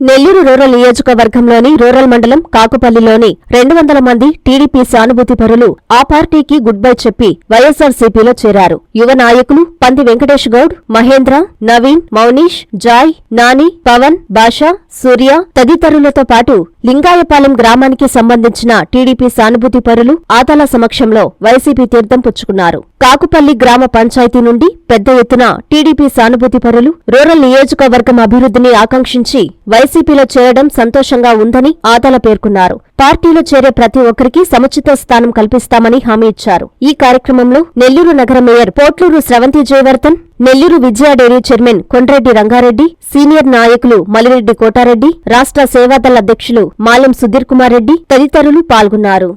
Nellore rural నియోజకవర్గంలోని rural మండలం కాకుపల్లిలోని రెండు వందల మంది టీడీపీ సానుభూతి పరులు ఆ పార్టీకి గుడ్ బై చెప్పి వైఎస్ఆర్సీపీలో చేరారు. యువ నాయకులు పంది వెంకటేష్ గౌడ్ మహేంద్ర నవీన్ మౌనీష్ జాయ్ నాని పవన్ బాషా సూర్య తదితరులతో పాటు లింగాయపాలెం గ్రామానికి సంబంధించిన టీడీపీ సానుభూతి పరులు ఆతల సమక్షంలో వైసీపీ తీర్థం పుచ్చుకున్నారు. కాకుపల్లి గ్రామ పంచాయతీ నుండి పెద్ద ఎత్తున టీడీపీ సానుభూతి పరులు రూరల్ నియోజకవర్గం అభివృద్ధిని ఆకాంక్షించి వైసీపీలో చేరడం సంతోషంగా ఉందని ఆతల పేర్కొన్నారు. పార్టీలో చేరే ప్రతి ఒక్కరికి సముచిత స్థానం కల్పిస్తామని హామీ ఇచ్చారు. ఈ కార్యక్రమంలో నెల్లూరు నగర mayor Potluru Sravanthi Jayavardhan Nellore Vijaya dairy chairman Kondreddy Rangareddy senior నాయకులు మలిరెడ్డి కోటారెడ్డి రాష్ట్ర సేవాదళ అధ్యక్షులు మాలెం సుధీర్ కుమార్ రెడ్డి తదితరులు పాల్గొన్నారు.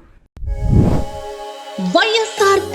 వైఎస్